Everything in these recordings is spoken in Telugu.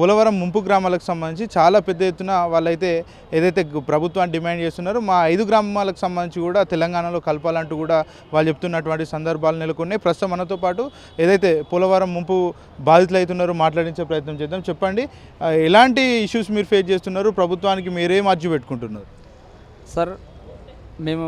పోలవరం ముంపు గ్రామాలకు సంబంధించి చాలా పెద్ద ఎత్తున వాళ్ళైతే ఏదైతే ప్రభుత్వాన్ని డిమాండ్ చేస్తున్నారో మా ఐదు గ్రామాలకు సంబంధించి కూడా తెలంగాణలో కలపాలంటూ కూడా వాళ్ళు చెప్తున్నటువంటి సందర్భాలు నెలకొన్నాయి. ప్రస్తుతం మనతో పాటు ఏదైతే పోలవరం ముంపు బాధితులు అవుతున్నారో మాట్లాడించే ప్రయత్నం చేద్దాం. చెప్పండి ఎలాంటి ఇష్యూస్ మీరు ఫేస్ చేస్తున్నారు? ప్రభుత్వానికి మీరేం అర్జు పెట్టుకుంటున్నారు. సార్ మేము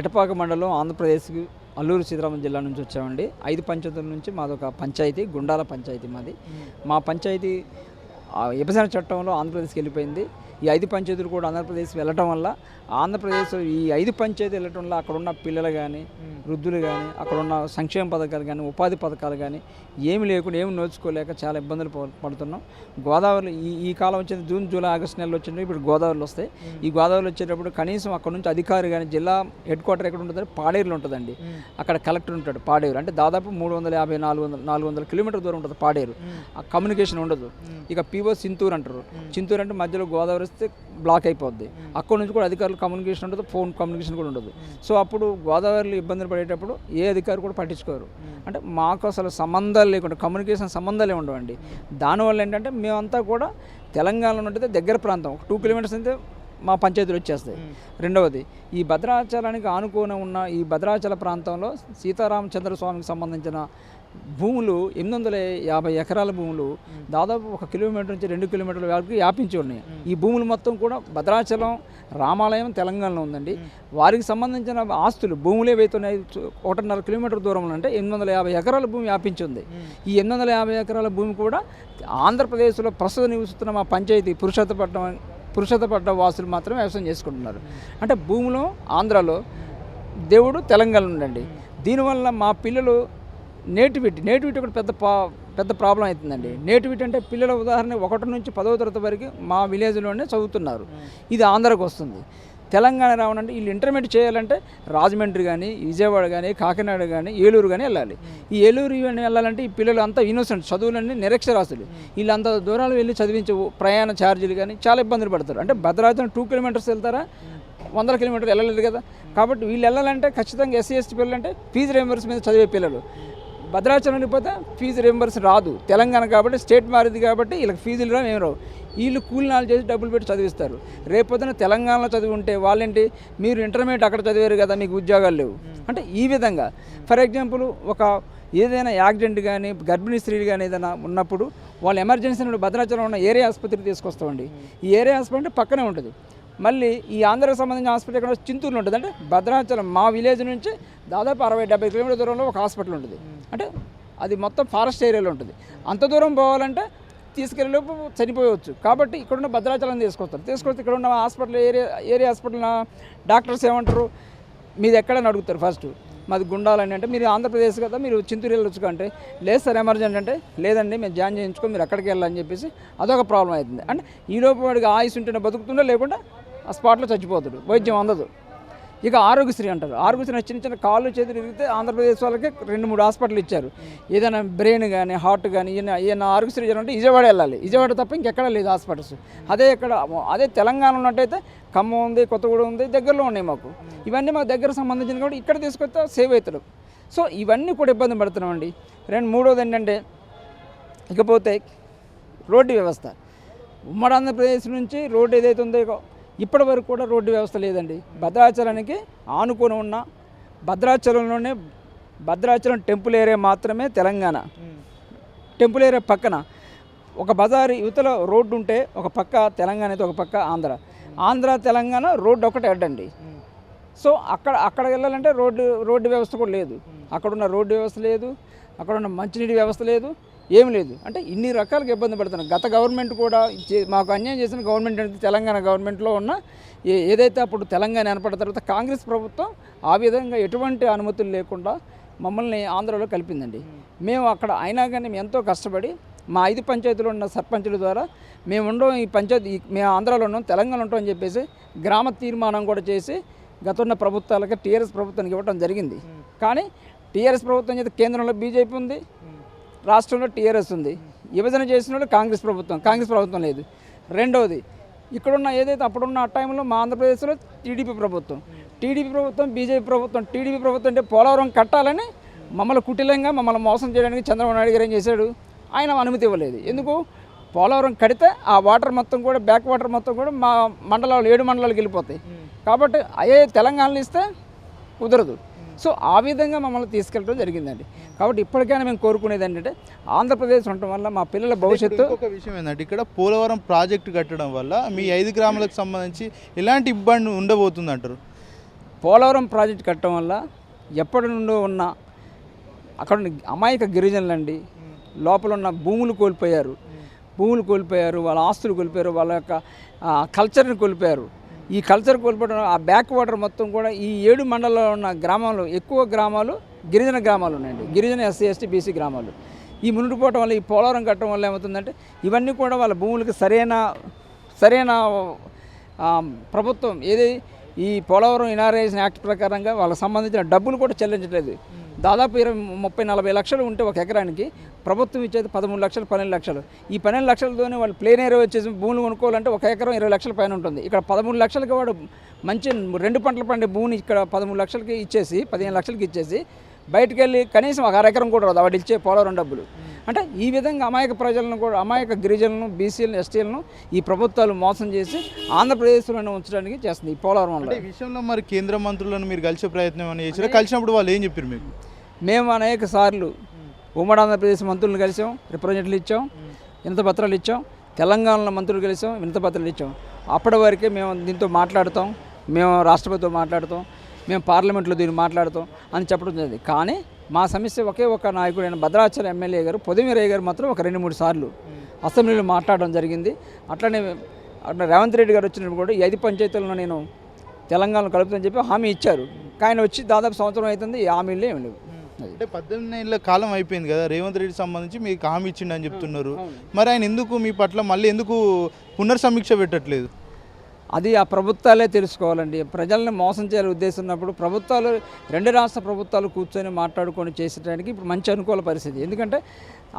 ఎటపాక మండలం ఆంధ్రప్రదేశ్కి అల్లూరు సీతారామం జిల్లా నుంచి వచ్చామండి. ఐదు పంచాయతీల నుంచి మాదొక పంచాయతీ గుండాల పంచాయతీ మాది. మా పంచాయతీ విభజన చట్టంలో ఆంధ్రప్రదేశ్కి వెళ్ళిపోయింది. ఈ ఐదు పంచాయతీలు కూడా ఆంధ్రప్రదేశ్ వెళ్ళటం వల్ల ఆంధ్రప్రదేశ్ ఈ ఐదు పంచాయతీ వెళ్ళటం వల్ల అక్కడ ఉన్న పిల్లలు కానీ వృద్ధులు కానీ అక్కడ ఉన్న సంక్షేమ పథకాలు కానీ ఉపాధి పథకాలు కానీ ఏమి లేకుండా ఏమి నోచుకోలేక చాలా ఇబ్బందులు పడుతున్నాం. గోదావరి ఈ ఈ కాలం వచ్చింది జూన్ జూలై ఆగస్టు నెలలో వచ్చింది ఇప్పుడు గోదావరిలో వస్తాయి. ఈ గోదావరిలో వచ్చేటప్పుడు కనీసం అక్కడ నుంచి అధికారి కానీ జిల్లా హెడ్ క్వార్టర్ ఎక్కడ ఉంటుందంటే పాడేరులో ఉంటుందండి. అక్కడ కలెక్టర్ ఉంటాడు పాడేరు. అంటే దాదాపు మూడు వందల యాభై నాలుగు వందల నాలుగు వందల కిలోమీటర్ దూరం ఉంటుంది పాడేరు. ఆ కమ్యూనికేషన్ ఉండదు. ఇక పిఓ చింతూరు అంటారు. చింతూరు అంటే మధ్యలో గోదావరి వస్తే బ్లాక్ అయిపోద్ది. అక్కడ నుంచి కూడా అధికారులు కమ్యూనికేషన్ ఉండదు ఫోన్ కమ్యూనికేషన్ కూడా ఉండదు. సో అప్పుడు గోదావరిలో ఇబ్బందులు పడేటప్పుడు ఏ అధికారి కూడా పట్టించుకోరు. అంటే మాకు అసలు సంబంధాలు లేకుండా కమ్యూనికేషన్ సంబంధాలే ఉండవండి. దానివల్ల ఏంటంటే మేమంతా కూడా తెలంగాణలో ఉన్నట్టయితే దగ్గర ప్రాంతం ఒక టూ కిలోమీటర్స్ అయితే మా పంచాయతీలు వచ్చేస్తాయి. రెండవది ఈ భద్రాచలానికి ఆనుకొని ఉన్న ఈ భద్రాచల ప్రాంతంలో సీతారామచంద్ర స్వామికి సంబంధించిన భూములు ఎనిమిది వందల యాభై ఎకరాల భూములు దాదాపు ఒక కిలోమీటర్ నుంచి రెండు కిలోమీటర్ల వరకు వ్యాపించి ఉన్నాయి. ఈ భూములు మొత్తం కూడా భద్రాచలం రామాలయం తెలంగాణలో ఉందండి. వారికి సంబంధించిన ఆస్తులు భూములు ఏవైతే ఉన్నాయో చు- ఒకటిన్నర కిలోమీటర్ దూరంలో అంటే ఎనిమిది వందల యాభై ఎకరాల భూమి వ్యాపించి ఉంది. ఈ ఎనిమిది వందల యాభై ఎకరాల భూమి కూడా ఆంధ్రప్రదేశ్లో ప్రస్తుతం నివసిస్తున్న మా పంచాయతీ పురుషోత్తపట్నం పురుషోత్తపట్నం వాసులు మాత్రమే వ్యవసాయం చేసుకుంటున్నారు. అంటే భూమిలో ఆంధ్రాలో దేవుడు తెలంగాణ ఉండండి. దీనివల్ల మా పిల్లలు నేటివిటీ నేటివిటీ కూడా పెద్ద పా పెద్ద ప్రాబ్లం అవుతుందండి. నేటివిటీ అంటే పిల్లల ఉదాహరణ ఒకటి నుంచి పదవ తరగతి వరకు మా విలేజ్లోనే చదువుతున్నారు. ఇది ఆంధ్రాకి వస్తుంది. తెలంగాణ రావాలంటే వీళ్ళు ఇంటర్మీడియట్ చేయాలంటే రాజమండ్రి కానీ విజయవాడ కానీ కాకినాడ కానీ ఏలూరు కానీ వెళ్ళాలి. ఈ ఏలూరు ఇవన్నీ వెళ్ళాలంటే ఈ పిల్లలు అంతా ఇన్నోసెంట్ చదువులన్నీ నిరక్షరాస్తులు వీళ్ళంత దూరాలు వెళ్ళి చదివించే ప్రయాణ ఛార్జీలు కానీ చాలా ఇబ్బందులు పడతారు. అంటే భద్రాచలం టూ కిలోమీటర్స్ వెళ్తారా? వందల కిలోమీటర్లు వెళ్ళలేదు కదా? కాబట్టి వీళ్ళు వెళ్ళాలంటే ఖచ్చితంగా ఎస్సీ ఎస్టీ పిల్లలు అంటే ఫీజు రియంబర్స్ మీద చదివే పిల్లలు. భద్రాచలం పోతే ఫీజు రియంబర్స్ రాదు. తెలంగాణ కాబట్టి స్టేట్ మారింది కాబట్టి వీళ్ళకి ఫీజులు రావు ఏం రావు. వీళ్ళు కూలినాలు చేసి డబ్బులు పెట్టి చదివిస్తారు. రేపొద్దున తెలంగాణలో చదివి ఉంటే వాళ్ళేంటి? మీరు ఇంటర్మీడియట్ అక్కడ చదివారు కదా మీకు ఉద్యోగాలు లేవు. అంటే ఈ విధంగా. ఫర్ ఎగ్జాంపుల్ ఒక ఏదైనా యాక్సిడెంట్ కానీ గర్భిణీ స్త్రీలు కానీ ఏదైనా ఉన్నప్పుడు వాళ్ళు ఎమర్జెన్సీ భద్రాచలం ఉన్న ఏరియా ఆసుపత్రికి తీసుకొస్తామండి. ఈ ఏరియా అంటే పక్కనే ఉంటుంది. మళ్ళీ ఈ ఆంధ్రకు సంబంధించిన హాస్పిటల్ ఎక్కడ చింతూరులో ఉంటుంది. అంటే భద్రాచలం మా విలేజ్ నుంచి దాదాపు అరవై డెబ్బై కిలోమీటర్ దూరంలో ఒక హాస్పిటల్ ఉంటుంది. అంటే అది మొత్తం ఫారెస్ట్ ఏరియాలో ఉంటుంది. అంత దూరం పోవాలంటే తీసుకెళ్ళేలోపు చనిపోవచ్చు. కాబట్టి ఇక్కడున్న భద్రాచలం తీసుకొస్తారు. తీసుకొస్తే ఇక్కడ ఉన్న hospital area area hospital doctors ఏమంటారు? మీది ఎక్కడని అడుగుతారు ఫస్ట్. మాది గుండాలని అంటే మీరు ఆంధ్రప్రదేశ్ కదా మీరు చింతూరు వెళ్ళొచ్చు అంటే లేదు సార్ ఎమర్జెన్సీ అంటే లేదండి మేము జాయిన్ చేయించుకో మీరు ఎక్కడికి వెళ్ళాలని చెప్పేసి అదొక ప్రాబ్లం అవుతుంది. అంటే ఈ లోపు వాడికి ఆయుస్ ఉంటేనే బతుకుతుండో లేకుండా ఆ స్పాట్లో చచ్చిపోతాడు. వైద్యం అందదు. ఇక ఆరోగ్యశ్రీ అంటారు. ఆరోగ్యశ్రీ చిన్న చిన్న కాళ్ళు చేతులు ఇరిగితే ఆంధ్రప్రదేశ్ వాళ్ళకి రెండు మూడు హాస్పిటల్ ఇచ్చారు. ఏదైనా బ్రెయిన్ కానీ హార్ట్ కానీ ఈయన ఆరోగ్యశ్రీ చేయాలంటే విజయవాడ వెళ్ళాలి. విజయవాడ తప్ప ఇంకెక్కడ లేదు హాస్పిటల్స్. అదే ఇక్కడ అదే తెలంగాణ ఉన్నట్టయితే ఖమ్మం ఉంది కొత్తగూడెం ఉంది దగ్గరలో ఉన్నాయి మాకు. ఇవన్నీ మాకు దగ్గర సంబంధించిన కాబట్టి ఇక్కడ తీసుకొస్తే సేవ్ అవుతాడు సో ఇవన్నీ కూడా ఇబ్బంది పడుతున్నామండి. రెండు మూడోది ఏంటంటే ఇకపోతే రోడ్డు వ్యవస్థ. ఉమ్మడి ఆంధ్రప్రదేశ్ నుంచి రోడ్డు ఏదైతే ఉందో ఇప్పటి వరకు కూడా రోడ్డు వ్యవస్థ లేదండి. భద్రాచలానికి ఆనుకొని ఉన్న భద్రాచలంలోనే భద్రాచలం టెంపుల్ ఏరియా మాత్రమే తెలంగాణ. టెంపుల్ ఏరియా పక్కన ఒక బజారు యువతల రోడ్డు ఉంటే ఒక పక్క తెలంగాణ అయితే ఒక పక్క ఆంధ్ర. ఆంధ్ర తెలంగాణ రోడ్డు ఒకటి అడ్డండి. సో అక్కడ అక్కడ వెళ్ళాలంటే రోడ్డు రోడ్డు వ్యవస్థ కూడా లేదు. అక్కడున్న రోడ్డు వ్యవస్థ లేదు. అక్కడున్న మంచినీటి వ్యవస్థ లేదు. ఏం లేదు. అంటే ఇన్ని రకాలుగా ఇబ్బంది పడుతున్నాం. గత గవర్నమెంట్ కూడా మాకు అన్యాయం చేసిన గవర్నమెంట్ అంటే తెలంగాణ గవర్నమెంట్లో ఉన్న ఏదైతే అప్పుడు తెలంగాణ ఏర్పడిన తర్వాత కాంగ్రెస్ ప్రభుత్వం ఆ విధంగా ఎటువంటి అనుమతులు లేకుండా మమ్మల్ని ఆంధ్రలో కలిపిందండి. మేము అక్కడ అయినా కానీ మేము ఎంతో కష్టపడి మా ఐదు పంచాయతీలో ఉన్న సర్పంచుల ద్వారా మేము ఉండం ఈ పంచాయతీ మేము ఆంధ్రాలో ఉన్నాం తెలంగాణ ఉంటాం అని చెప్పేసి గ్రామ తీర్మానం కూడా చేసి గత ఉన్న ప్రభుత్వాలకి టీఆర్ఎస్ ప్రభుత్వానికి ఇవ్వడం జరిగింది. కానీ టీఆర్ఎస్ ప్రభుత్వం చేత కేంద్రంలో బీజేపీ ఉంది. రాష్ట్రంలో టీఆర్ఎస్ ఉంది. విభజన చేసిన కాంగ్రెస్ ప్రభుత్వం కాంగ్రెస్ ప్రభుత్వం లేదు. రెండవది ఇక్కడున్న ఏదైతే అప్పుడున్న ఆ టైంలో మా ఆంధ్రప్రదేశ్లో టీడీపీ ప్రభుత్వం. టీడీపీ ప్రభుత్వం బీజేపీ ప్రభుత్వం టీడీపీ ప్రభుత్వం అంటే పోలవరం కట్టాలని మమ్మల్ని కుటిలంగా మమ్మల్ని మోసం చేయడానికి చంద్రబాబు నాయుడు గారు ఏం చేశాడు? ఆయన అనుమతి ఇవ్వలేదు. ఎందుకు? పోలవరం కడితే ఆ వాటర్ మొత్తం కూడా బ్యాక్ వాటర్ మొత్తం కూడా మా మండలాలు ఏడు మండలాలకు వెళ్ళిపోతాయి. కాబట్టి అయ్యే తెలంగాణలో ఇస్తే కుదరదు. సో ఆ విధంగా మమ్మల్ని తీసుకెళ్ళడం జరిగిందండి. కాబట్టి ఇప్పటికైనా మేము కోరుకునేది ఏంటంటే ఆంధ్రప్రదేశ్ ఉండటం వల్ల మా పిల్లల భవిష్యత్తు ఇంకొక విషయం ఏంటంటే ఇక్కడ పోలవరం ప్రాజెక్టు కట్టడం వల్ల మీ ఐదు గ్రామాలకు సంబంధించి ఎలాంటి ఇబ్బంది ఉండబోతుంది అంటారు పోలవరం ప్రాజెక్ట్ కట్టడం వల్ల ఎప్పటి నుండో ఉన్న అక్కడ అమాయక గిరిజనులండి లోపల ఉన్న భూములు కోల్పోయారు. భూములు కోల్పోయారు వాళ్ళ ఆస్తులు కోల్పోయారు వాళ్ళ యొక్క కల్చర్ని కోల్పోయారు. ఈ కల్చర్ కోల్పోవడం ఆ బ్యాక్ వాటర్ మొత్తం కూడా ఈ ఏడు మండలంలో ఉన్న గ్రామాలు ఎక్కువ గ్రామాలు గిరిజన గ్రామాలు ఉన్నాయండి. గిరిజన ఎస్సీ ఎస్టీ బీసీ గ్రామాలు. ఈ మునిగిపోవటం వల్ల ఈ పోలవరం కట్టడం వల్ల ఏమవుతుందంటే ఇవన్నీ కూడా వాళ్ళ భూములకి సరైన సరైన ప్రభుత్వం ఏది ఈ పోలవరం ఇనారేషన్ యాక్ట్ ప్రకారంగా వాళ్ళకి సంబంధించిన డబ్బులు కూడా చెల్లించట్లేదు. దాదాపు ఇరవై ముప్పై నలభై లక్షలు ఉంటే ఒక ఎకరానికి ప్రభుత్వం ఇచ్చేది పదమూడు లక్షలు పన్నెండు లక్షలు. ఈ పన్నెండు లక్షలతోనే వాళ్ళు ప్లేన్ ఏరియా వచ్చేసి భూములు కొనుక్కోవాలంటే ఒక ఎకరం ఇరవై లక్షల పైన ఉంటుంది. ఇక్కడ పదమూడు లక్షలకి వాడు మంచి రెండు పంటలు పండే భూమిని ఇక్కడ పదమూడు లక్షలకి ఇచ్చేసి పదిహేను లక్షలకి ఇచ్చేసి బయటికి వెళ్ళి కనీసం ఒక అర ఎకరం కూడా రాదు. వాడు ఇచ్చే పోలవరం డబ్బులు. అంటే ఈ విధంగా అమాయక ప్రజలను కూడా అమాయక గిరిజనులను బీసీలను ఎస్టీలను ఈ ప్రభుత్వాలు మోసం చేసి ఆంధ్రప్రదేశ్లోనే ఉంచడానికి చేస్తుంది ఈ పోలవరం వల్ల. ఈ విషయంలో మరి కేంద్ర మంత్రులను మీరు కలిసే ప్రయత్నం ఏమైనా చేసారా కలిసినప్పుడు వాళ్ళు ఏం చెప్పారు మీకు? మేము అనేక సార్లు ఉమ్మడి ఆంధ్రప్రదేశ్ మంత్రులను కలిసాం రిప్రజెంటేటివ్లు ఇచ్చాం వినత పత్రాలు ఇచ్చాం తెలంగాణలో మంత్రులు కలిసాం వినత పత్రాలు ఇచ్చాం. అప్పటి వరకే మేము దీంతో మాట్లాడతాం మేము రాష్ట్రపతితో మాట్లాడతాం మేము పార్లమెంట్లో దీన్ని మాట్లాడతాం అని చెప్పడం జరిగింది. కానీ మా సమస్య ఒకే ఒక నాయకుడైన భద్రాచలం ఎమ్మెల్యే గారు పొదిమిరయ్య గారు మాత్రం ఒక రెండు మూడు సార్లు అసెంబ్లీలో మాట్లాడడం జరిగింది. అట్లనే అట్లా రేవంత్ రెడ్డి గారు వచ్చినప్పుడు కూడా ఈ ఐదు పంచాయతీలను నేను తెలంగాణలో కలుపుతానని చెప్పి హామీ ఇచ్చారు. ఆయన వచ్చి దాదాపు సంవత్సరం అవుతుంది ఈ హామీలు ఏమి లేవు. అంటే పద్దెనిమిది ఏళ్ళ కాలం అయిపోయింది కదా రేవంత్ రెడ్డి సంబంధించి మీకు హామీ ఇచ్చిండని చెప్తున్నారు. మరి ఆయన ఎందుకు మీ పట్ల మళ్ళీ ఎందుకు పునర్సమీక్ష పెట్టట్లేదు? అది ఆ ప్రభుత్వాలే తెలుసుకోవాలండి. ప్రజల్ని మోసం చేయాలని ఉద్దేశం ఉన్నప్పుడు ప్రభుత్వాలు రెండు రాష్ట్ర ప్రభుత్వాలు కూర్చొని మాట్లాడుకొని చేసేటానికి ఇప్పుడు మంచి అనుకూల పరిస్థితి. ఎందుకంటే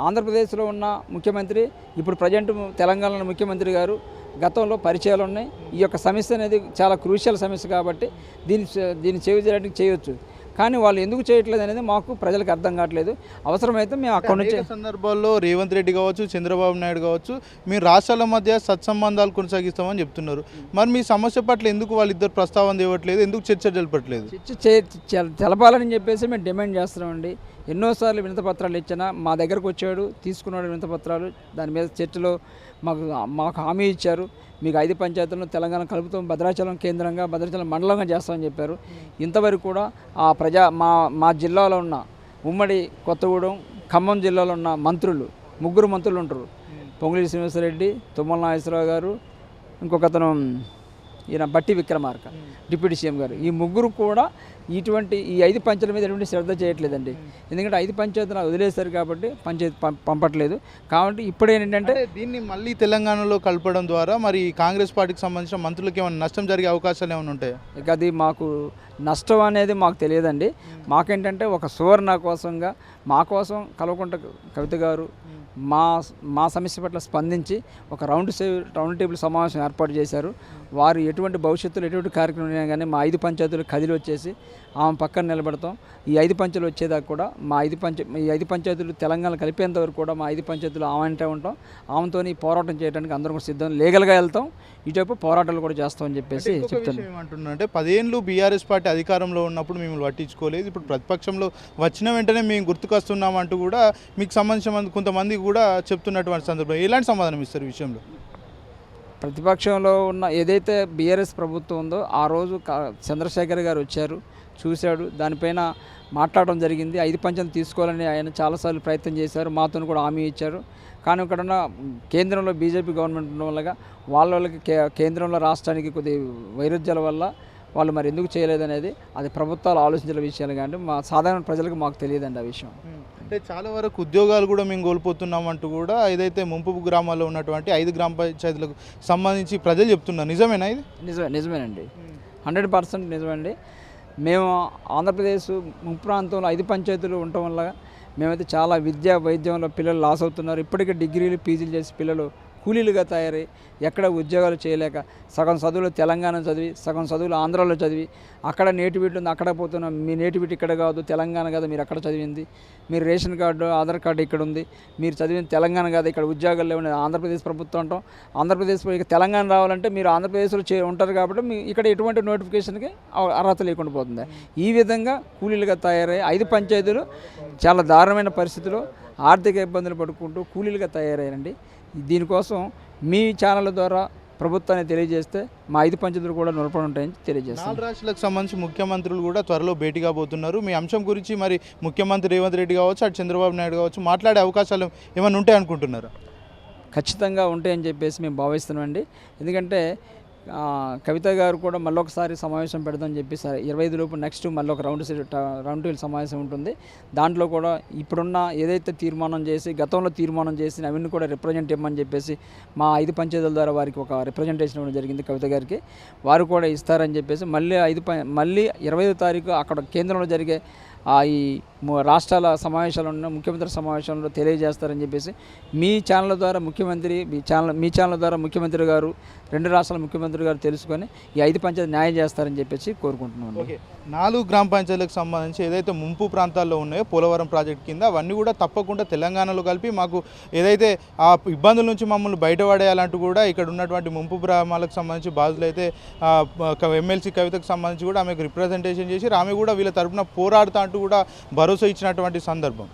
ఆంధ్రప్రదేశ్లో ఉన్న ముఖ్యమంత్రి ఇప్పుడు ప్రజెంట్ తెలంగాణలో ముఖ్యమంత్రి గారు గతంలో పరిచయాలు ఉన్నాయి. ఈ యొక్క సమస్య అనేది చాలా క్రూషియల్ సమస్య కాబట్టి దీన్ని దీన్ని చేయడానికి చేయొచ్చు. కానీ వాళ్ళు ఎందుకు చేయట్లేదు అనేది మాకు ప్రజలకు అర్థం కావట్లేదు. అవసరమైతే మేము అక్కడి నుంచి సందర్భాల్లో రేవంత్ రెడ్డి కావచ్చు చంద్రబాబు నాయుడు కావచ్చు మీరు రాష్ట్రాల మధ్య సత్సంబంధాలు కొనసాగిస్తామని చెప్తున్నారు. మరి మీ సమస్య పట్ల ఎందుకు వాళ్ళిద్దరు ప్రస్తావన ఇవ్వట్లేదు ఎందుకు చర్చ జరపట్లేదు? చర్చ తెలపాలని చెప్పేసి మేము డిమాండ్ చేస్తున్నామండి. ఎన్నోసార్లు వినత పత్రాలు ఇచ్చినా మా దగ్గరకు వచ్చాడు తీసుకున్నాడు వినత పత్రాలు దాని మీద చర్చలో మాకు మాకు హామీ ఇచ్చారు. మీకు ఐదు పంచాయతీలను తెలంగాణ కలుపుతాం భద్రాచలం కేంద్రంగా భద్రాచలం మండలంగా చేస్తామని చెప్పారు. ఇంతవరకు కూడా ఆ ప్రజా మా మా జిల్లాలో ఉన్న ఉమ్మడి కొత్తగూడెం ఖమ్మం జిల్లాలో ఉన్న మంత్రులు ముగ్గురు మంత్రులు ఉంటారు. పొంగులి శ్రీనివాసరెడ్డి తుమ్మల నాగేశ్వరరావు గారు ఇంకొకతను ఈయన బట్టి విక్రమార్క డిప్యూటీ సీఎం గారు. ఈ ముగ్గురు కూడా ఇటువంటి ఈ ఐదు పంచాయతీల మీద ఎటువంటి శ్రద్ధ చేయట్లేదండి. ఎందుకంటే ఐదు పంచాయతీలు వదిలేశారు కాబట్టి పంచాయతీ పం- పంపట్లేదు. కాబట్టి ఇప్పుడు ఏంటంటే దీన్ని మళ్ళీ తెలంగాణలో కలపడం ద్వారా మరి కాంగ్రెస్ పార్టీకి సంబంధించిన మంత్రులకి ఏమైనా నష్టం జరిగే అవకాశాలు ఏమైనా ఉంటాయా? ఇక అది మాకు నష్టం అనేది మాకు తెలియదండి. మాకేంటంటే ఒక సువర్ణ కోసంగా మా కోసం కలవకుంట కవిత గారు మా మా సమస్య పట్ల స్పందించి ఒక రౌండ్ సే రౌండ్ టేబుల్ సమావేశం ఏర్పాటు చేశారు. వారు ఎటువంటి భవిష్యత్తులో ఎటువంటి కార్యక్రమం అయినా కానీ మా ఐదు పంచాయతీలు కదిలి వచ్చేసి ఆమె పక్కన నిలబడతాం. ఈ ఐదు పంచాయతీలు వచ్చేదాకా కూడా మా ఐదు పంచ ఈ ఐదు పంచాయతీలు తెలంగాణ కలిపేంత వరకు కూడా మా ఐదు పంచాయతీలు ఆమె అంటే ఉంటాం. ఆమెతో పోరాటం చేయడానికి అందరం కూడా సిద్ధం. లీగల్గా వెళ్తాం. ఇటువైపు పోరాటాలు కూడా చేస్తామని చెప్పేసి చెప్తాను విషయం ఏమంటున్నా అంటే పదేళ్ళు బీఆర్ఎస్ పార్టీ అధికారంలో ఉన్నప్పుడు మిమ్మల్ని పట్టించుకోలేదు. ఇప్పుడు ప్రతిపక్షంలో వచ్చిన వెంటనే మేము గుర్తుకొస్తున్నాం అంటూ కూడా మీకు సంబంధించిన మంది- కొంతమంది కూడా చెప్తున్నటువంటి సందర్భం. ఎలాంటి సమాధానం ఇస్తారు విషయంలో? ప్రతిపక్షంలో ఉన్న ఏదైతే బీఆర్ఎస్ ప్రభుత్వం ఉందో ఆ రోజు చంద్రశేఖర్ గారు వచ్చారు చూశాడు. దానిపైన మాట్లాడడం జరిగింది. ఐదు పంచం తీసుకోవాలని ఆయన చాలాసార్లు ప్రయత్నం చేశారు. మాతో కూడా హామీ ఇచ్చారు. కానీ ఇక్కడ ఉన్న కేంద్రంలో బీజేపీ గవర్నమెంట్ ఉండడం వల్ల వాళ్ళ వాళ్ళకి కే- కేంద్రంలో రాష్ట్రానికి కొద్ది వైరుధ్యాల వల్ల వాళ్ళు మరి ఎందుకు చేయలేదనేది అది ప్రభుత్వాలు ఆలోచించిన విషయాలు కానీ మా సాధారణ ప్రజలకు మాకు తెలియదండి ఆ విషయం. అంటే చాలా వరకు ఉద్యోగాలు కూడా మేము కోల్పోతున్నాం అంటూ కూడా ఏదైతే ముంపు గ్రామాల్లో ఉన్నటువంటి ఐదు గ్రామ పంచాయతీలకు సంబంధించి ప్రజలు చెప్తున్నారు. నిజమేనా ఇది? నిజమే నిజమేనండి. హండ్రెడ్ పర్సెంట్ నిజమండి. మేము ఆంధ్రప్రదేశ్ ముంపు ప్రాంతంలో ఐదు పంచాయతీలు ఉండటం వల్ల మేమైతే చాలా విద్య వైద్యంలో పిల్లలు లాస్ అవుతున్నారు. ఇప్పటికే డిగ్రీలు పీజీలు చేసి పిల్లలు కూలీలుగా తయారై ఎక్కడ ఉద్యోగాలు చేయలేక సగం చదువులు తెలంగాణ చదివి సగం చదువులు ఆంధ్రాలో చదివి అక్కడ నేటివిటీ ఉంది అక్కడ పోతున్నాం మీ నేటివిటీ ఇక్కడ కాదు తెలంగాణ కాదు మీరు అక్కడ చదివింది మీరు రేషన్ కార్డు ఆధార్ కార్డు ఇక్కడ ఉంది మీరు చదివింది తెలంగాణ కాదు ఇక్కడ ఉద్యోగాలు లేవు ఆంధ్రప్రదేశ్ ప్రభుత్వం అంటాం. ఆంధ్రప్రదేశ్ ఇక తెలంగాణ రావాలంటే మీరు ఆంధ్రప్రదేశ్లో చే ఉంటారు కాబట్టి మీ ఇక్కడ ఎటువంటి నోటిఫికేషన్కి అర్హత లేకుండా పోతుంది. ఈ విధంగా కూలీలుగా తయారై ఐదు పంచాయతీలు చాలా దారుణమైన పరిస్థితిలో ఆర్థిక ఇబ్బందులు పడుకుంటూ కూలీలుగా తయారయ్యారండి. దీనికోసం మీ ఛానల్ ద్వారా ప్రభుత్వాన్ని తెలియజేస్తే మా ఐదు పంచాయతీలు కూడా నిలబడి ఉంటాయని తెలియజేస్తాం. నాలుగు రాష్ట్రాలకు సంబంధించి ముఖ్యమంత్రులు కూడా త్వరలో భేటీ కాబోతున్నారు మీ అంశం గురించి మరి ముఖ్యమంత్రి రేవంత్ రెడ్డి కావచ్చు అటు చంద్రబాబు నాయుడు కావచ్చు మాట్లాడే అవకాశాలు ఏమైనా ఉంటాయి అనుకుంటున్నారు ఖచ్చితంగా ఉంటాయని చెప్పేసి మేము భావిస్తున్నామండి. ఎందుకంటే కవిత గారు కూడా మళ్ళొకసారి సమావేశం పెడదామని చెప్పి సరే ఇరవై ఐదు లోపు నెక్స్ట్ మళ్ళీ ఒక రౌండ్ రౌండ్ టేబుల్ సమావేశం ఉంటుంది. దాంట్లో కూడా ఇప్పుడున్న ఏదైతే తీర్మానం చేసి గతంలో తీర్మానం చేసి అవన్నీ కూడా రిప్రజెంట్ ఇవ్వమని చెప్పేసి మా ఐదు పంచాయతీల ద్వారా వారికి ఒక రిప్రజెంటేషన్ ఇవ్వడం జరిగింది కవిత గారికి. వారు కూడా ఇస్తారని చెప్పేసి మళ్ళీ ఐదు ప మళ్ళీ ఇరవై ఐదు తారీఖు అక్కడ కేంద్రంలో జరిగే ఆ ఈ రాష్ట్రాల రాష్ట్రాల సమావేశాలను ముఖ్యమంత్రి సమావేశంలో తెలియజేస్తారని చెప్పేసి మీ ఛానల్ ద్వారా ముఖ్యమంత్రి మీ ఛానల్ మీ ఛానల్ ద్వారా ముఖ్యమంత్రి గారు రెండు రాష్ట్రాల ముఖ్యమంత్రి గారు తెలుసుకొని ఈ ఐదు పంచాయతీ న్యాయం చేస్తారని చెప్పేసి కోరుకుంటున్నాను ఓకే. నాలుగు గ్రామ పంచాయతీలకు సంబంధించి ఏదైతే ముంపు ప్రాంతాల్లో ఉన్నాయో పోలవరం ప్రాజెక్ట్ కింద అవన్నీ కూడా తప్పకుండా తెలంగాణలో కలిపి మాకు ఏదైతే ఆ ఇబ్బందుల నుంచి మమ్మల్ని బయటపడేయాలంటూ కూడా ఇక్కడ ఉన్నటువంటి ముంపు గ్రామాలకు సంబంధించి బాధితులు అయితే ఎమ్మెల్సీ కవితకు సంబంధించి కూడా ఆమెకు రిప్రజెంటేషన్ చేసి ఆమె కూడా వీళ్ళ తరపున పోరాడుతా అంటూ కూడా భరోసా ఇచ్చినటువంటి సందర్భం.